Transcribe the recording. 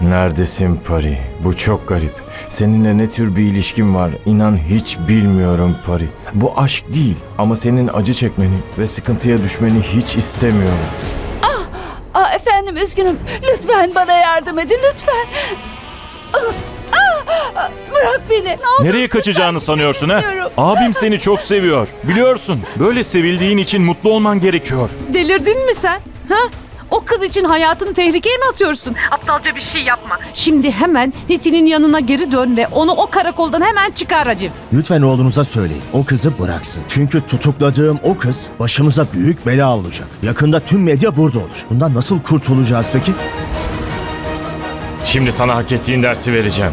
Neredesin Pari? Bu çok garip. Seninle ne tür bir ilişkin var? İnan hiç bilmiyorum Pari. Bu aşk değil ama senin acı çekmeni ve sıkıntıya düşmeni hiç istemiyorum. Aa, efendim üzgünüm. Lütfen bana yardım edin lütfen. Ah, ah, Bırak beni. Ne olur Nereye kaçacağını lütfen sanıyorsun ha? istiyorum. Abim seni çok seviyor. Biliyorsun. Böyle sevildiğin için mutlu olman gerekiyor. Delirdin mi sen? Ha? O kız için hayatını tehlikeye mi atıyorsun? Aptalca bir şey yapma. Şimdi hemen Niti'nin yanına geri dön ve onu o karakoldan hemen çıkar Raciv. Lütfen oğlunuza söyleyin. O kızı bıraksın. Çünkü tutukladığım o kız başımıza büyük bela olacak. Yakında tüm medya burada olur. Bundan nasıl kurtulacağız peki? Şimdi sana hak ettiğin dersi vereceğim.